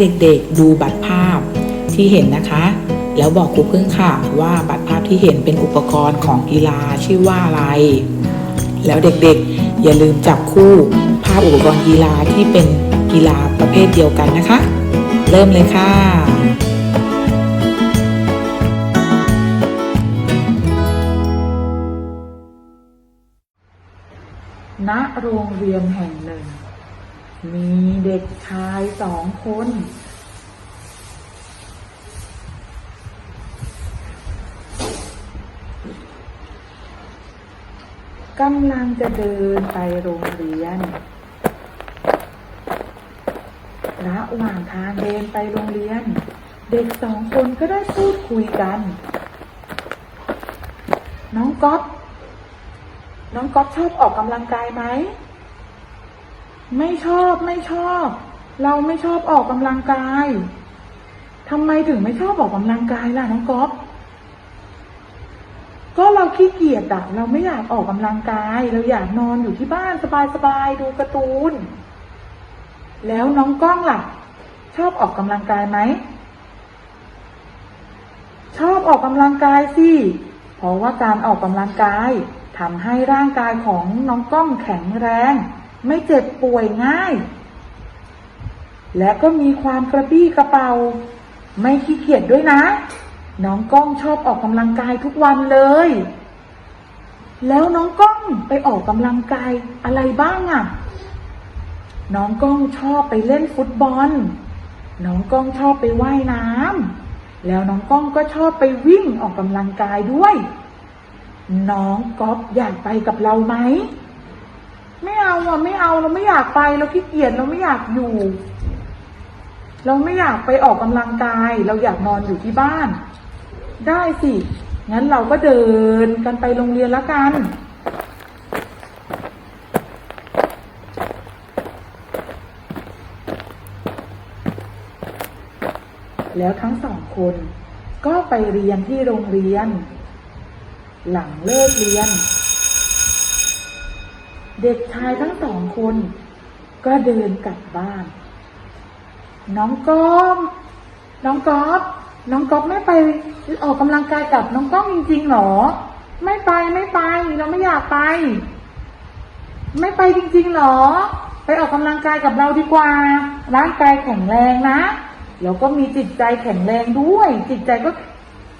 เด็กๆ ดูบัตรภาพที่เห็นนะคะ แล้วบอกครูพึ่งค่ะว่าบัตรภาพที่เห็นเป็นอุปกรณ์ของกีฬาชื่อว่าอะไร แล้วเด็กๆ อย่าลืมจับคู่ภาพอุปกรณ์กีฬาที่เป็นกีฬาประเภทเดียวกันนะคะ เริ่มเลยค่ะณโรงเรียนแห่งหนึ่ง มีเด็กชายสองคน กำลังจะเดินไปโรงเรียน ระหว่างทางเดินไปโรงเรียน เด็กสองคนก็ได้พูดคุยกัน น้องก๊อฟน้องก๊อฟชอบออกกำลังกายไหม ไม่ชอบไม่ชอบ เราไม่ชอบออกกำลังกายทำไมถึงไม่ชอบออกกำลังกายล่ะน้องก๊อฟก็เราขี้เกียจอะเราไม่อยากออกกำลังกาย เราอยากนอนอยู่ที่บ้านสบายๆดูการ์ตูน แล้วน้องก้องล่ะ ชอบออกกำลังกายไหม ชอบออกกำลังกายสิ เพราะว่าการออกกำลังกายทำให้ร่างกายของน้องก้องแข็งแรง ไม่เจ็บป่วยง่าย และก็มีความกระปี้กระเป๋า ไม่ขี้เกียจด้วยนะ น้องก้องชอบออกกำลังกายทุกวันเลย แล้วน้องก้องไปออกกำลังกายอะไรบ้างอะน้องก้องชอบไปเล่นฟุตบอล น้องก้องชอบไปว่ายน้ำแล้วน้องก้องก็ชอบไปวิ่งออกกำลังกายด้วย น้องก๊อฟอยากไปกับเราไหม ไม่เอาอะไม่เอาเราไม่อยากไปเราขี้เกียจเราไม่อยากอยู่ เราไม่อยากไปออกกำลังกาย เราอยากนอนอยู่ที่บ้าน ได้สิงั้นเราก็เดินกันไปโรงเรียนละกันแล้วทั้งสองคนก็ไปเรียนที่โรงเรียน หลังเลิกเรียน เด็กชายทั้งสองคน ก็เดินกลับบ้าน น้องก้อม น้องก๊อฟน้องก๊อฟไม่ไปออกกำลังกายกับน้องก้องจริงๆหรอ ไม่ไปไม่ไป เราไม่อยากไป ไม่ไปจริงๆหรอ ไปออกกำลังกายกับเราดีกว่า ร่างกายแข็งแรงนะแล้วก็มีจิตใจแข็งแรงด้วย จิตใจก็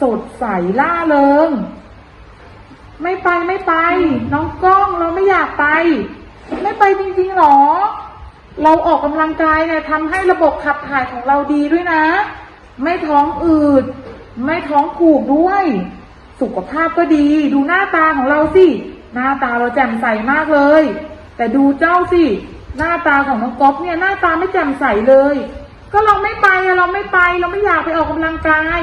สดใสล่าเริง ไม่ไปไม่ไป น้องก้องเราไม่อยากไป ไม่ไปจริงๆหรอ เราออกกำลังกายเนี่ยทำให้ระบบขับถ่ายของเราดีด้วยนะ ไม่ท้องอืด ไม่ท้องผูกด้วย สุขภาพก็ดี ดูหน้าตาของเราสิ หน้าตาเราแจ่มใสมากเลย แต่ดูเจ้าสิ หน้าตาของน้องก๊อฟเนี่ยหน้าตาไม่แจ่มใสเลย ก็เราไม่ไปอะเราไม่ไป เราไม่อยากไปออกกำลังกาย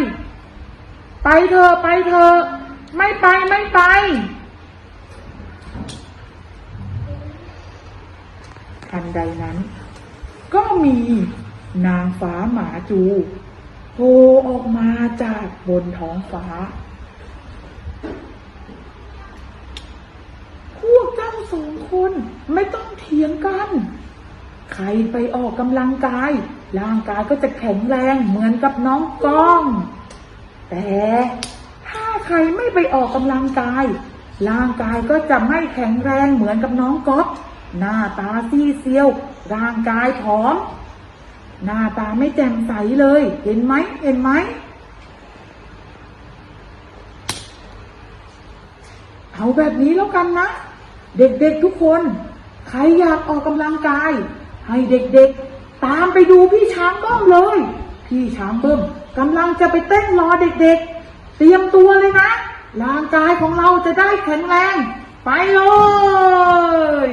ไปเถอะไปเถอะ ไม่ไปไม่ไป ทันใดนั้น ก็มีนางฟ้าหมาจูโผล่ออกมาจากบนท้องฟ้า พวกเจ้าสองคนไม่ต้องเถียงกัน ใครไปออกกำลังกาย ร่างกายก็จะแข็งแรงเหมือนกับน้องก้อง แต่ ใครไม่ไปออกกำลังกาย ร่างกายก็จะไม่แข็งแรงเหมือนกับน้องก๊อฟหน้าตาซีเซียว ร่างกายผอม หน้าตาไม่แจ่มใสเลย เห็นไหมเห็นไหมเอาแบบนี้แล้วกันนะ เด็กๆทุกคน ใครอยากออกกำลังกาย ให้เด็กๆ ตามไปดูพี่ช้างเบิ้มเลย พี่ช้างเบิ้มกำลังจะไปเต้นรอเด็กๆ เตรียมตัวเลยนะ ร่างกายของเราจะได้แข็งแรง ไปเลย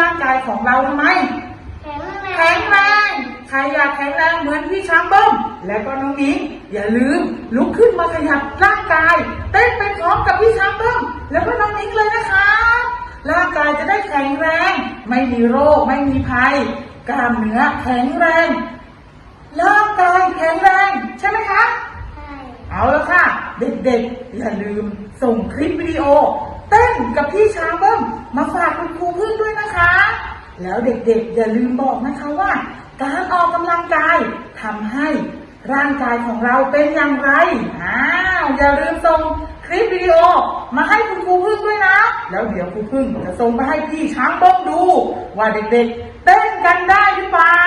ร่างกายของเราทำไม แข็งแรงแข็งแรงใครอยากแข็งแรงเหมือนพี่ช้างเบิ้มและก็น้องนิ้งอย่าลืมลุกขึ้นมาขยับร่างกาย เต้นไปพร้อมกับพี่ช้างเบิ้มแล้วก็น้องนิ้งเลยนะคะ ร่างกายจะได้แข็งแรง ไม่มีโรค ไม่มีภัย กล้ามเนื้อแข็งแรงร่างกายแข็งแรง ใช่ไหมคะ ใช่ เอาละค่ะ เด็กๆ อย่าลืมส่งคลิปวิดีโอ เต้นกับพี่ช้างเบิ้มมาฝากคุณครูพึ่งด้วยนะคะ แล้วเด็กๆอย่าลืมบอกนะคะว่า การออกกำลังกายทำให้ร่างกายของเราเป็นอย่างไรอ้าวอย่าลืมส่งคลิปวิดีโอมาให้คุณครูพึ่งด้วยนะ แล้วเดี๋ยวครูพึ่งจะส่งไปให้พี่ช้างเบิ้มดู ว่าเด็กๆเต้นกันได้หรือเปล่า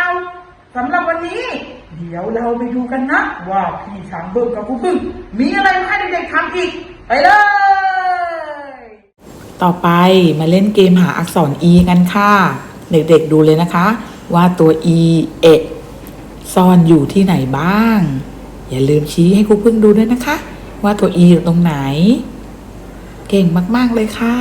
สำหรับวันนี้ เดี๋ยวเราไปดูกันนะ ว่าพี่ช้างเบิ้มกับครูพึ่ง มีอะไรมาให้เด็กๆทำอีก ไปเลย ต่อไปมาเล่นเกมหาอักษร e กันค่ะ เด็กๆดูเลยนะคะ ว่าตัว e เอะซ่อนอยู่ที่ไหนบ้าง อย่าลืมชี้ให้ครูพึ่งดูด้วยนะคะ ว่าตัว e อยู่ตรงไหน เก่งมากๆเลยค่ะ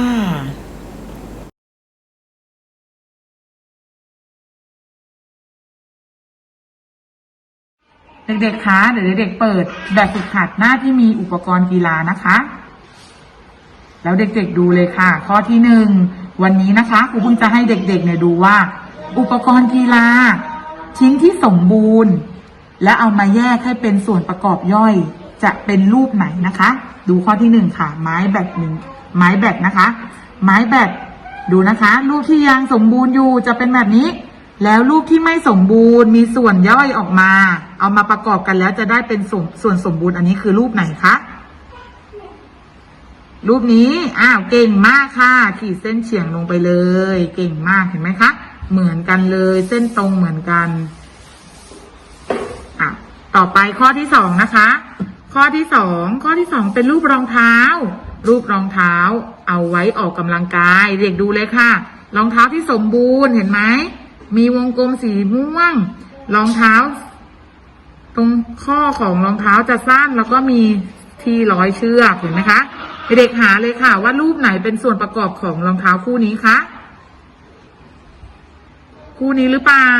เด็กๆ คะ เดี๋ยวเด็กๆ เปิดแบบฝึกหัดหน้าที่มีอุปกรณ์กีฬานะคะ แล้วเด็กๆดูเลยค่ะ ข้อที่หนึ่งวันนี้นะคะครูเพิ่งจะให้เด็กๆเนี่ยดูว่า อุปกรณ์กีฬา ชิ้นที่สมบูรณ์ และเอามาแยกให้เป็นส่วนประกอบย่อย จะเป็นรูปไหนนะคะ ดูข้อที่หนึ่งค่ะ ไม้แบตหนึ่งไม้แบตนะคะ ไม้แบตดูนะคะ รูปที่ยังสมบูรณ์อยู่จะเป็นแบบนี้ แล้วรูปที่ไม่สมบูรณ์มีส่วนย่อยออกมา เอามาประกอบกันแล้วจะได้เป็นส่วนส่วนสมบูรณ์อันนี้คือรูปไหนคะ รูปนี้ อ้าว เก่งมากค่ะ ขีดเส้นเฉียงลงไปเลย เก่งมากเห็นไหมคะ เหมือนกันเลย เส้นตรงเหมือนกันอะต่อไปข้อที่สองนะคะ ข้อที่สอง ข้อที่สองเป็นรูปรองเท้า รูปรองเท้า เอาไว้ออกกำลังกาย เด็กดูเลยค่ะ รองเท้าที่สมบูรณ์เห็นไหม มีวงกลมสีม่วง รองเท้า ตรงข้อของรองเท้าจะสั้นแล้วก็มีที่ร้อยเชือกเห็นไหมคะ เด็กหาเลยค่ะ ว่ารูปไหนเป็นส่วนประกอบของรองเท้าคู่นี้คะคู่นี้หรือเปล่า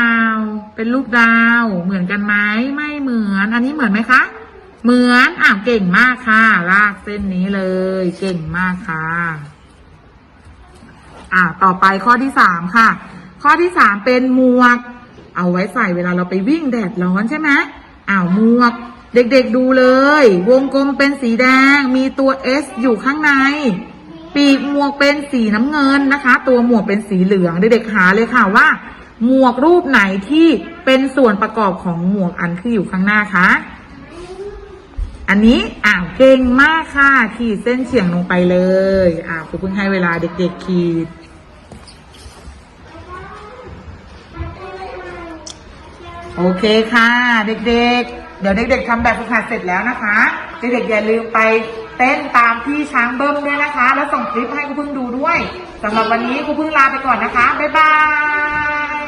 เป็นรูปดาว เหมือนกันไหมไม่เหมือน อันนี้เหมือนไหมคะ เหมือนอ่าวเก่งมากค่ะ ลากเส้นนี้เลย เก่งมากค่ะ อ่า ต่อไปข้อที่สามค่ะ ข้อที่สามเป็นหมวก เอาไว้ใส่เวลาเราไปวิ่งแดดร้อนใช่ไหมอ้าวหมวก เด็กๆดูเลย วงกลมเป็นสีแดง มีตัว S อยู่ข้างใน ปีกหมวกเป็นสีน้ำเงินนะคะ ตัวหมวกเป็นสีเหลือง เด็กๆหาเลยค่ะว่า หมวกรูปไหนที่เป็นส่วนประกอบของหมวกอันที่อยู่ข้างหน้าคะอันนี้อ่าวเก่งมากค่ะ ขีดเส้นเฉียงลงไปเลย อ่าครูเพิ่งให้เวลาเด็กๆขีด โอเคค่ะ เด็กๆ เดี๋ยวเด็ก ๆทำแบบฝึกหัดเสร็จแล้วนะคะ เด็กๆอย่าลืมไปเต้นตามที่ช้างเบิ้มด้วยนะคะ แล้วส่งคลิปให้ครูพึ่งดูด้วยสำหรับวันนี้ครูพึ่งลาไปก่อนนะคะ บ๊ายบาย